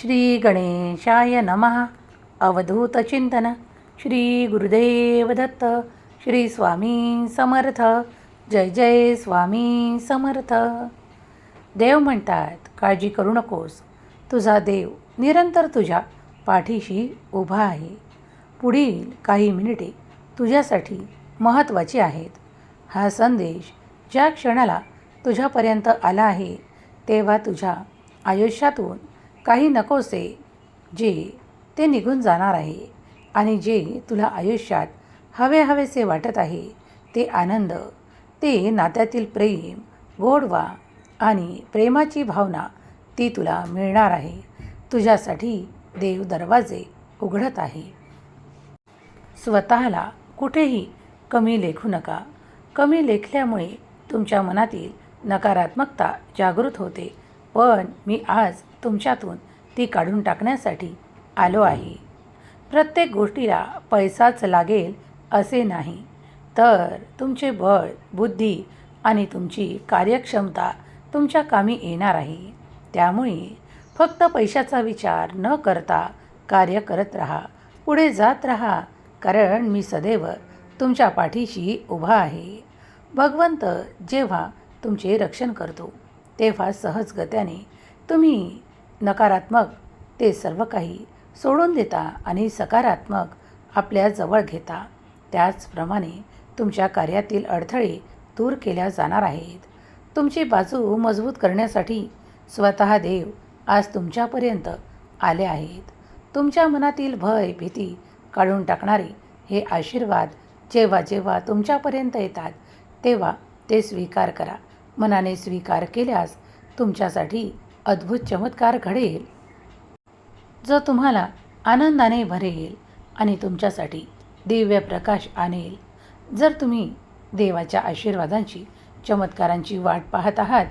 श्री गणेशाय नमः अवधूतचिंतन श्री गुरुदेव दत्त. श्री स्वामी समर्थ. जय जय स्वामी समर्थ. देव म्हणतात काळजी करू नकोस. तुझा देव निरंतर तुझ्या पाठीशी उभा आहे. पुढील काही मिनिटे तुझ्यासाठी महत्त्वाची आहेत. हा संदेश ज्या क्षणाला तुझ्यापर्यंत आला आहे तेव्हा तुझ्या आयुष्यातून काही नकोसे जे ते निघून जाणार आहे आणि जे तुला आयुष्यात हवे हवेसे वाटत आहे ते आनंद ते नात्यातील प्रेम गोडवा आणि प्रेमाची भावना ती तुला मिळणार आहे. तुझ्यासाठी देव दरवाजे उघडत आहे. स्वतःला कुठेही कमी लेखू नका. कमी लेखल्यामुळे तुमच्या मनातील नकारात्मकता जागृत होते. पण मी आज तुमच्यातून ती काढून टाकण्यासाठी आलो आहे. प्रत्येक गोष्टीला पैसाच लागेल असे नाही. तर तुमचे बळ बुद्धी आणि तुमची कार्यक्षमता तुमच्या कामी येणार आहे. त्यामुळे फक्त पैशाचा विचार न करता कार्य करत राहा. पुढे जात राहा. कारण मी सदैव तुमच्या पाठीशी उभा आहे. भगवंत जेव्हा तुमचे रक्षण करतो तेव्हा सहजगत्याने तुम्ही नकारात्मक ते सर्व काही सोडून देता आणि सकारात्मक आपल्या जवळ घेता. त्याचप्रमाणे तुमच्या कार्यातील अडथळे दूर केल्या जाणार आहेत. तुमची बाजू मजबूत करण्यासाठी स्वतः देव आज तुमच्यापर्यंत आले आहेत. तुमच्या मनातील भय भीती काढून टाकणारे हे आशीर्वाद जेव्हा जेव्हा तुमच्यापर्यंत येतात तेव्हा ते स्वीकार करा. मनाने स्वीकार केल्यास तुमच्यासाठी अद्भुत चमत्कार घडेल. जो तुम्हाला आनंदाने भरेल आणि तुमच्यासाठी दिव्य प्रकाश आणेल. जर तुम्ही देवाच्या आशीर्वादांची चमत्कारांची वाट पाहत आहात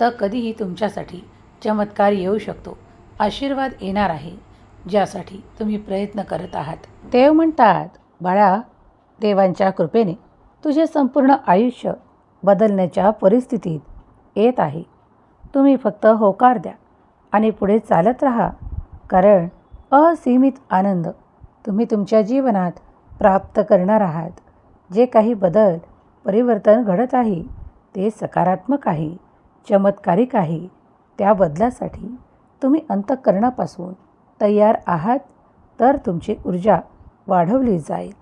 तर कधीही तुमच्यासाठी चमत्कार येऊ शकतो. आशीर्वाद येणार आहे ज्यासाठी तुम्ही प्रयत्न करत आहात. देव म्हणतात बाळा देवांच्या कृपेने तुझे संपूर्ण आयुष्य बदलण्याच्या परिस्थितीत येत आहे. तुम्ही फक्त होकार द्या आणि पुढे चालत राहा. कारण असीमित आनंद तुम्ही तुमच्या जीवनात प्राप्त करणार आहात. जे काही बदल परिवर्तन घडत आहे ते सकारात्मक आहे चमत्कारिक आहे. त्या बदलासाठी तुम्ही अंतःकरणापासून तयार आहात तर तुमची ऊर्जा वाढवली जाईल.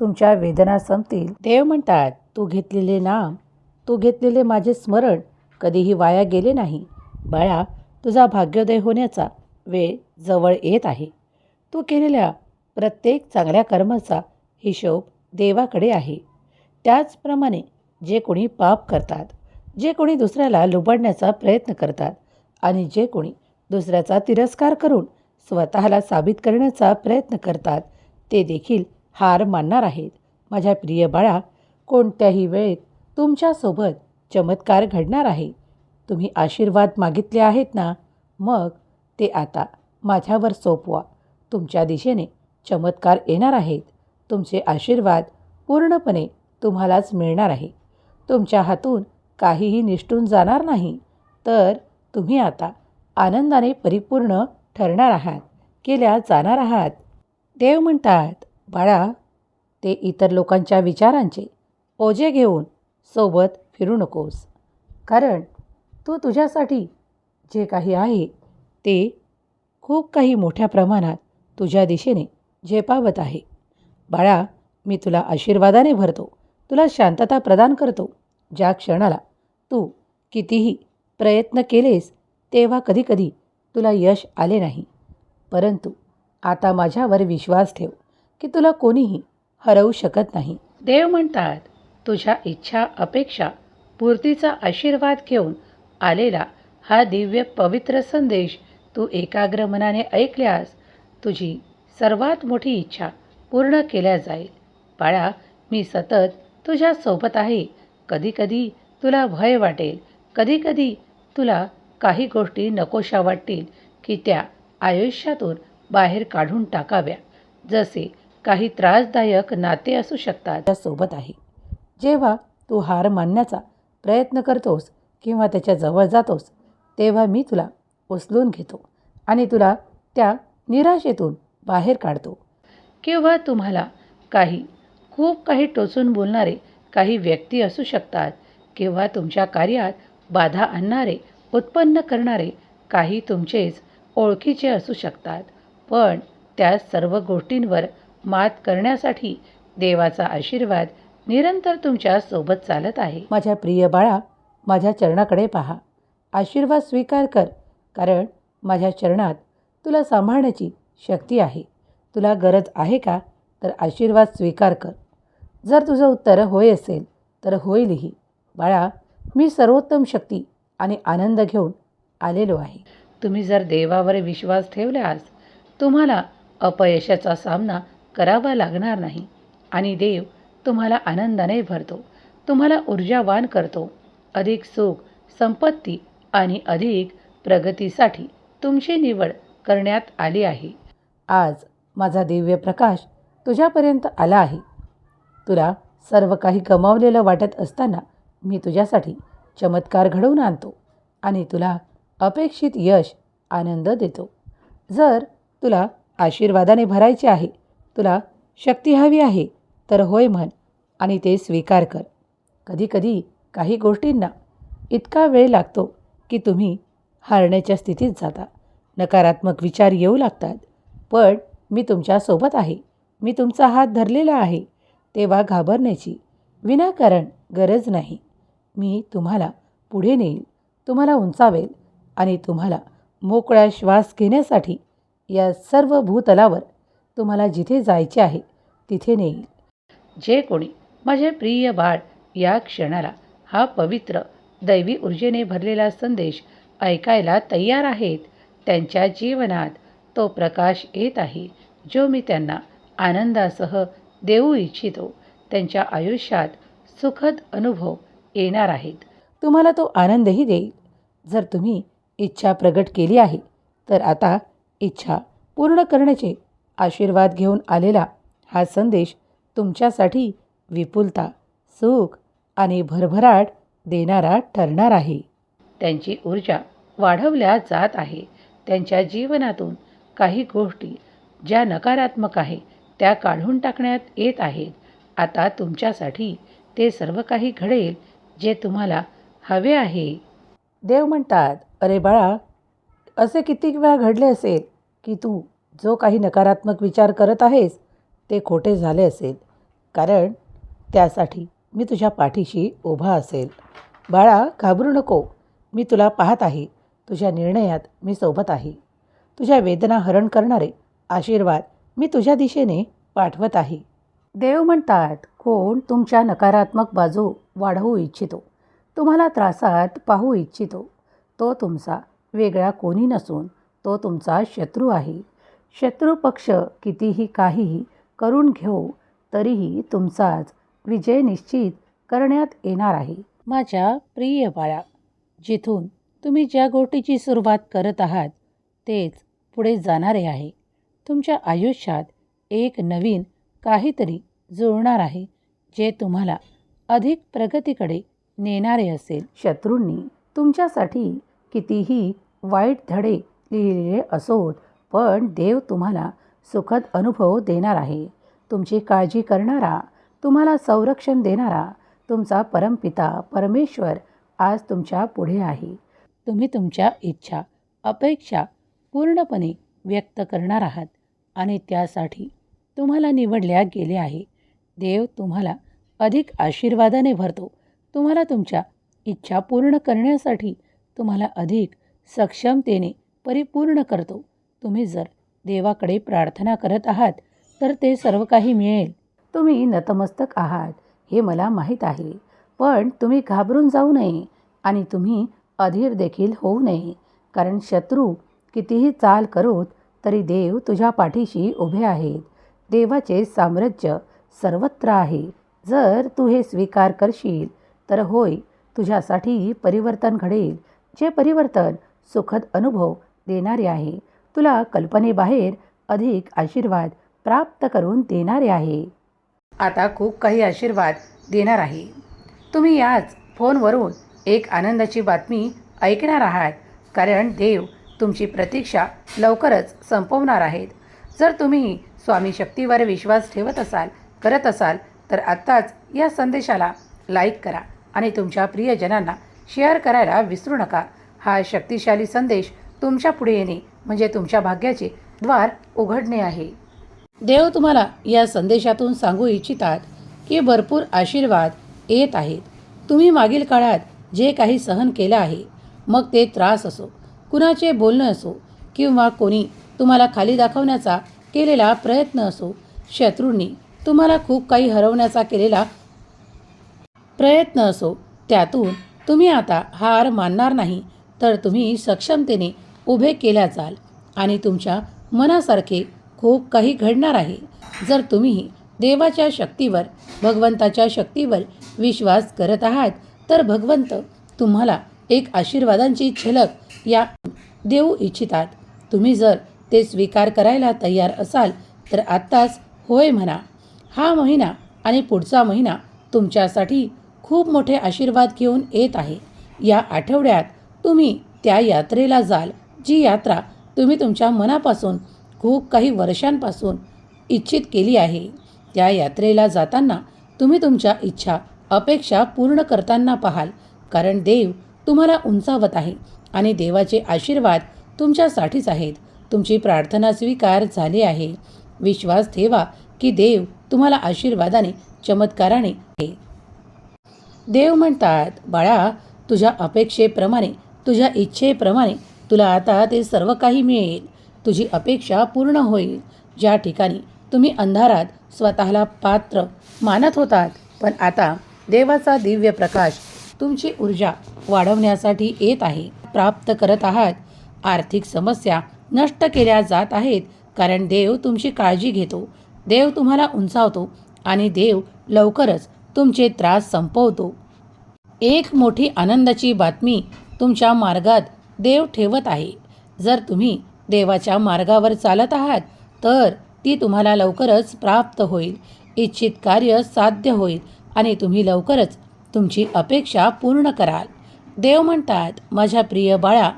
तुमच्या वेदना संपतील. देव म्हणतात तू घेतलेले नाम तू घेतलेले माझे स्मरण कधीही वाया गेले नाही. बाळा तुझा भाग्योदय होण्याचा वेळ जवळ येत आहे. तू केलेल्या प्रत्येक चांगल्या कर्माचा हिशोब देवाकडे आहे. त्याचप्रमाणे जे कोणी पाप करतात जे कोणी दुसऱ्याला लुबाडण्याचा प्रयत्न करतात आणि जे कोणी दुसऱ्याचा तिरस्कार करून स्वतःला साबित करण्याचा प्रयत्न करतात ते देखील हार मानणार आहेत. माझ्या प्रिय बाळा कोणत्याही वेळेत तुमच्यासोबत चमत्कार घडणार आहे. तुम्ही आशीर्वाद मागितले आहेत ना? मग ते आता माझ्यावर सोपवा. तुमच्या दिशेने चमत्कार येणार आहेत. तुमचे आशीर्वाद पूर्णपणे तुम्हालाच मिळणार आहे. तुमच्या हातून काहीही निष्ठून जाणार नाही. तर तुम्ही आता आनंदाने परिपूर्ण ठरणार आहात. केल्या जाणार आहात. देव म्हणतात बाळा ते इतर लोकांच्या विचारांचे ओझे घेऊन सोबत फिरू नकोस. कारण तू तुझ्यासाठी जे काही आहे ते खूप काही मोठ्या प्रमाणात तुझ्या दिशेने झेपावत आहे. बाळा मी तुला आशीर्वादाने भरतो. तुला शांतता प्रदान करतो. ज्या क्षणाला तू कितीही प्रयत्न केलेस तेव्हा कधीकधी तुला यश आले नाही. परंतु आता माझ्यावर विश्वास ठेव की तुला कोणीही हरवू शकत नाही. देव म्हणतात तुझ्या इच्छा अपेक्षा पूर्तीचा आशीर्वाद घेऊन आलेला हा दिव्य पवित्र संदेश तू एकाग्र मनाने ऐकल्यास तुझी सर्वात मोठी इच्छा पूर्ण केल्या जाईल. बाळा मी सतत तुझ्या सोबत आहे. कधीकधी तुला भय वाटेल. कधीकधी तुला काही गोष्टी नकोशा वाटतील की त्या आयुष्यातून बाहेर काढून टाकाव्या. जसे काही त्रासदायक नाते असू शकतात. त्यासोबत आहे. जेव्हा तू हार मानण्याचा प्रयत्न करतोस किंवा त्याच्याजवळ जातोस तेव्हा मी तुला उचलून घेतो आणि तुला त्या निराशेतून बाहेर काढतो. किंवा तुम्हाला काही खूप काही टोचून बोलणारे काही व्यक्ती असू शकतात किंवा तुमच्या कार्यात बाधा आणणारे उत्पन्न करणारे काही तुमचेच ओळखीचे असू शकतात. पण त्या सर्व गोष्टींवर मात करण्यासाठी देवाचा आशीर्वाद निरंतर तुमच्यासोबत चालत आहे. माझ्या प्रिय बाळा माझ्या चरणाकडे पहा. आशीर्वाद स्वीकार कर कारण माझ्या चरणात तुला सांभाळण्याची शक्ती आहे. तुला गरज आहे का? तर आशीर्वाद स्वीकार कर. जर तुझं उत्तर होय असेल तर होईलही. बाळा मी सर्वोत्तम शक्ती आणि आनंद घेऊन आलेलो आहे. तुम्ही जर देवावर विश्वास ठेवल्यास तुम्हाला अपयशाचा सामना करावा लागणार नाही. आणि देव तुम्हाला आनंदाने भरतो. तुम्हाला ऊर्जावान करतो. अधिक सुख संपत्ती आणि अधिक प्रगतीसाठी तुमची निवड करण्यात आली आहे. आज माझा दिव्य प्रकाश तुझ्यापर्यंत आला आहे. तुला सर्व काही गमावलेलं वाटत असताना मी तुझ्यासाठी चमत्कार घडवून आणतो आणि तुला अपेक्षित यश आनंद देतो. जर तुला आशीर्वादाने भरायचे आहे तुला शक्ती हवी आहे तर होय म्हण आणि ते स्वीकार कर. कधीकधी काही गोष्टींना इतका वेळ लागतो की तुम्ही हारण्याच्या स्थितीत जाता. नकारात्मक विचार येऊ लागतात. पण मी तुमच्यासोबत आहे. मी तुमचा हात धरलेला आहे. तेव्हा घाबरण्याची विनाकारण गरज नाही. मी तुम्हाला पुढे नेईल. तुम्हाला उंचावेल आणि तुम्हाला मोकळा श्वास घेण्यासाठी या सर्व भूतलावर तुम्हाला जिथे जायचे आहे तिथे नेईल. जे कोणी माझे प्रिय बाळ या क्षणाला हा पवित्र दैवी ऊर्जेने भरलेला संदेश ऐकायला तयार आहेत त्यांच्या जीवनात तो प्रकाश येत आहे जो मी त्यांना आनंदासह देऊ इच्छितो. त्यांच्या आयुष्यात सुखद अनुभव येणार आहेत. तुम्हाला तो आनंदही देईल. जर तुम्ही इच्छा प्रगट केली आहे तर आता इच्छा पूर्ण करण्याचे आशीर्वाद घेऊन आलेला हा संदेश तुमच्यासाठी विपुलता सुख आणि भरभराट देणारा ठरणार आहे. त्यांची ऊर्जा वाढवल्या जात आहे. त्यांच्या जीवनातून काही गोष्टी ज्या नकारात्मक आहे त्या काढून टाकण्यात येत आहेत. आता तुमच्यासाठी ते सर्व काही घडेल जे तुम्हाला हवे आहे. देव म्हणतात अरे बाळा असे किती वेळा घडले असेल की तू जो काही नकारात्मक विचार करत आहेस ते खोटे झाले असेल. कारण त्यासाठी मी तुझ्या पाठीशी उभा असेल. बाळा घाबरू नको. मी तुला पाहत आहे. तुझ्या निर्णयात मी सोबत आहे. तुझ्या वेदना हरण करणारे आशीर्वाद मी तुझ्या दिशेने पाठवत आहे. देव म्हणतात कोण तुमच्या नकारात्मक बाजू वाढवू इच्छितो. तुम्हाला त्रासात पाहू इच्छितो. तो तुमचा वेगळा कोणी नसून तो तुमचा शत्रू आहे. शत्रू पक्ष कितीही काहीही करून घेऊ तरीही तुमचाच विजय निश्चित करण्यात येणार आहे. माझ्या प्रिय बाळा जिथून तुम्ही ज्या गोष्टीची सुरुवात करत आहात तेच पुढे जाणारे आहे. तुमच्या आयुष्यात एक नवीन काहीतरी जुळणार आहे जे तुम्हाला अधिक प्रगतीकडे नेणारे असेल. शत्रूंनी तुमच्यासाठी कितीही वाईट धडे लिहिलेले असोत पण देव तुम्हाला सुखद अनुभव देणार आहे. तुमची काळजी करणारा तुम्हाला संरक्षण देणारा तुमचा परमपिता परमेश्वर आज तुमच्यापुढे आहे. तुम्ही तुमच्या इच्छा अपेक्षा पूर्णपणे व्यक्त करणार आहात आणि त्यासाठी तुम्हाला निवडल्या गेले आहे. देव तुम्हाला अधिक आशीर्वादाने भरतो. तुम्हाला तुमच्या इच्छा पूर्ण करण्यासाठी तुम्हाला अधिक सक्षमतेने परिपूर्ण करतो. तुम्ही जर देवाकडे प्रार्थना करत आहात तर ते सर्व काही मिळेल. तुम्ही नतमस्तक आहात हे मला माहीत आहे. पण तुम्ही घाबरून जाऊ नये आणि तुम्ही अधीर देखील होऊ नये. कारण शत्रू कितीही चाल करोत तरी देव तुझ्या पाठीशी उभे आहेत. देवाचे साम्राज्य सर्वत्र आहे. जर तू हे स्वीकार करशील तर होय तुझ्यासाठी परिवर्तन घडेल. जे परिवर्तन सुखद अनुभव देणारे आहे. तुला कल्पनेबाहेर अधिक आशीर्वाद प्राप्त करून देणारे आहे. आता खूप काही आशीर्वाद देणार आहे. तुम्ही याच फोनवरून एक आनंदाची बातमी ऐकणार आहात. कारण देव तुमची प्रतीक्षा लवकरच संपवणार आहेत. जर तुम्ही स्वामी शक्तीवर विश्वास ठेवत असाल करत असाल तर आत्ताच या संदेशाला लाईक करा आणि तुमच्या प्रियजनांना शेअर करायला विसरू नका. हा शक्तिशाली संदेश तुमच्यापुढे येणे म्हणजे तुमच्या भाग्याचे द्वार उघडणे आहे. देव तुम्हाला या संदेशातून सांगू इच्छितात की भरपूर आशीर्वाद येत आहेत. तुम्ही मागील काळात जे काही सहन केलं आहे मग ते त्रास असो कुणाचे बोलणं असो किंवा कोणी तुम्हाला खाली दाखवण्याचा केलेला प्रयत्न असो शत्रूंनी तुम्हाला खूप काही हरवण्याचा केलेला प्रयत्न असो त्यातून तुम्ही आता हार मानणार नाही तर तुम्ही सक्षमतेने उभे केल्या जाल आणि तुमच्या मनासारखे खूप काही घडणार आहे. जर तुम्ही देवाच्या शक्तीवर भगवंताच्या शक्तीवर विश्वास करत आहात तर भगवंत तुम्हाला एक आशीर्वादांची झलक या देऊ इच्छितात. तुम्ही जर ते स्वीकार करायला तयार असाल तर आत्ताच होय म्हणा. हा महिना आणि पुढचा महिना तुमच्यासाठी खूप मोठे आशीर्वाद घेऊन येत आहे. या आठवड्यात तुम्ही त्या यात्रेला जाल. जी यात्रा तुम्ही तुमच्या मनापासून खूप काही वर्षांपासून इच्छित केली आहे. त्या यात्रेला जाताना तुम्ही तुमच्या इच्छा अपेक्षा पूर्ण करताना पाहाल. कारण देव तुम्हाला उंचावत आहे आणि देवाचे आशीर्वाद तुमच्यासाठीच आहेत. तुमची प्रार्थना स्वीकार झाली आहे. विश्वास ठेवा की देव तुम्हाला आशीर्वादाने चमत्काराने आहे. देव म्हणतात बाळा तुझ्या अपेक्षेप्रमाणे तुझ्या इच्छेप्रमाणे तुला आता ते सर्व काही मिळेल. तुझी अपेक्षा पूर्ण होईल. ज्या ठिकाणी तुम्ही अंधारात स्वतःला पात्र मानत होतात. पण आता देवाचा दिव्य प्रकाश तुमची ऊर्जा वाढवण्यासाठी येत आहे. प्राप्त करत आहात. आर्थिक समस्या नष्ट केल्या जात आहेत. कारण देव तुमची काळजी घेतो. देव तुम्हाला उंचावतो आणि देव लवकरच तुमचे त्रास संपवतो. एक मोठी आनंदाची बातमी तुमच्या मार्गात देव ठेवत आहे. जर तुम्ही देवाच्या मार्गावर चालत आहात तर ती तुम्हाला लवकरच प्राप्त होईल. इच्छित कार्य साध्य होईल आणि तुम्ही लवकरच तुमची अपेक्षा पूर्ण कराल. देव म्हणतात माझ्या प्रिय बाळा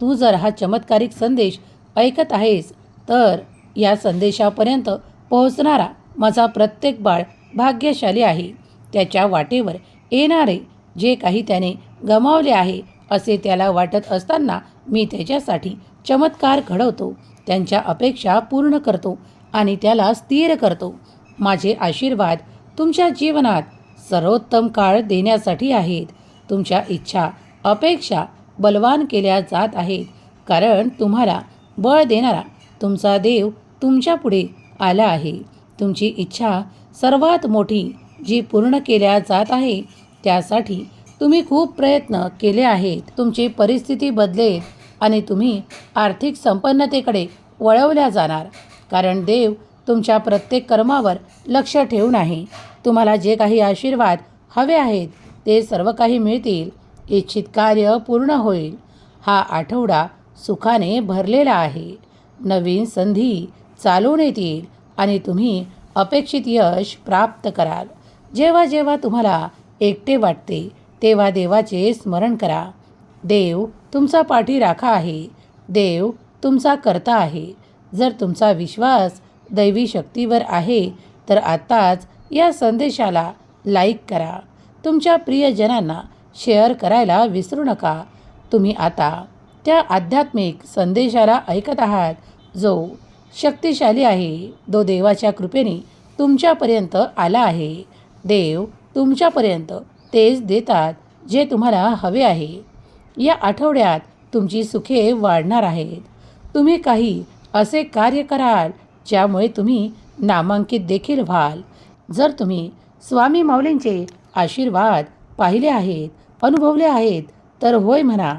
तू जर हा चमत्कारिक संदेश ऐकत आहेस तर या संदेशापर्यंत पोहोचणारा माझा प्रत्येक बाळ भाग्यशाली आहे. त्याच्या वाटेवर येणारे जे काही त्याने गमावले आहे असे त्याला वाटत असताना मी त्याच्यासाठी चमत्कार घडवतो त्यांच्या अपेक्षा पूर्ण करतो आणि त्याला स्थिर करतो. माझे आशीर्वाद तुमच्या जीवनात सर्वोत्तम काळ देण्यासाठी आहेत. तुमच्या इच्छा अपेक्षा बलवान केल्या जात आहेत. कारण तुम्हाला बळ देणारा तुमचा देव तुमच्यापुढे आला आहे. तुमची इच्छा सर्वात मोठी जी पूर्ण केल्या जात आहे त्यासाठी तुम्ही खूप प्रयत्न केले आहेत. तुमची परिस्थिती बदलेल आणि तुम्ही आर्थिक संपन्नतेकडे वळवल्या जाणार. कारण देव तुमच्या प्रत्येक कर्मावर लक्ष ठेवून आहे. तुम्हाला जे काही आशीर्वाद हवे आहेत ते सर्व काही मिळतील. इच्छित कार्य पूर्ण होईल. हा आठवडा सुखाने भरलेला आहे. नवीन संधी चालून येतील आणि तुम्ही अपेक्षित यश प्राप्त कराल. जेव्हा जेव्हा तुम्हाला एकटे वाटते तेव्हा देवाचे स्मरण करा. देव तुमचा पाठीराखा आहे. देव तुमचा करता आहे. जर तुमचा विश्वास दैवी शक्तीवर आहे तर आत्ताच या संदेशाला लाईक करा. तुमच्या प्रियजनांना शेअर करायला विसरू नका. तुम्ही आता त्या आध्यात्मिक संदेशाला ऐकत आहात जो शक्तिशाली आहे तो देवाच्या कृपेने तुमच्यापर्यंत आला आहे. देव तुमच्यापर्यंत तेच देतात जे तुम्हाला हवे आहे. या आठवड्यात तुमची सुखे वाढणार आहेत. तुम्ही काही असे कार्य कराल ज्यामुळे तुम्ही नामांकित देखील व्हाल. जर तुम्ही स्वामी माऊलींचे आशीर्वाद पाहिले आहेत अनुभवले आहेत तर होय म्हणा.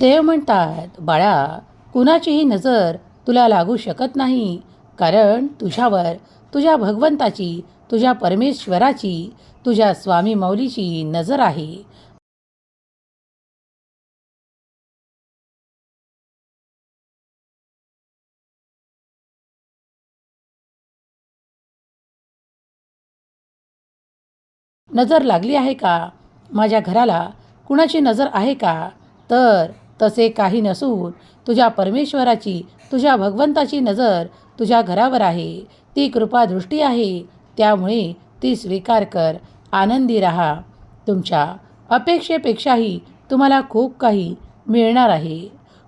देव म्हणतात बाळा कुणाचीही नजर तुला लागू शकत नाही. कारण तुझ्यावर तुझ्या भगवंताची तुझ्या परमेश्वराची तुझ्या स्वामी मौलीची नजर आहे. नजर लागली आहे का? माझ्या घराला कुणाची नजर आहे का? तर तसे काही नसून तुझ्या परमेश्वराची तुझ्या भगवंताची नजर तुझ्या घरावर आहे. ती कृपादृष्टी आहे. त्यामुळे ती स्वीकार कर. आनंदी राहा तुमच्या अपेक्षेपेक्षाही तुम्हाला खूप काही मिळणार आहे.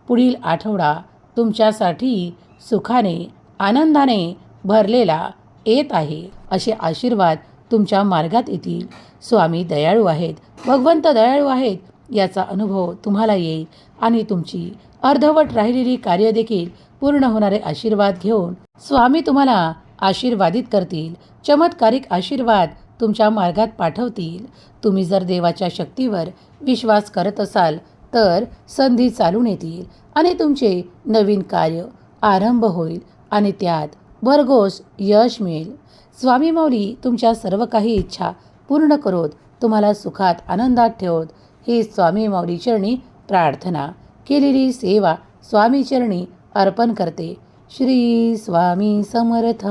पुढील आठवडा तुमच्यासाठी सुखाने आनंदाने भरलेला येत आहे. असे आशीर्वाद तुमच्या मार्गात येतील. स्वामी दयाळू आहेत भगवंत दयाळू आहेत याचा अनुभव तुम्हाला येईल आणि तुमची अर्धवट राहिलेली कार्य देखील पूर्ण होणारे आशीर्वाद घेऊन स्वामी तुम्हाला आशीर्वादित करतील. चमत्कारिक आशीर्वाद तुमच्या मार्गात पाठवतील. तुम्ही जर देवाच्या शक्तीवर विश्वास करत असाल तर संधी चालून येतील आणि तुमचे नवीन कार्य आरंभ होईल आणि त्यात भरघोस यश मिळेल. स्वामी माऊली तुमच्या सर्व काही इच्छा पूर्ण करोत तुम्हाला सुखात आनंदात ठेवत ही स्वामी माऊली चरणी प्रार्थना केलेली सेवा स्वामी चरणी अर्पण करते. श्री स्वामी समर्थ.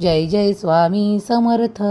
जय जय स्वामी समर्थ.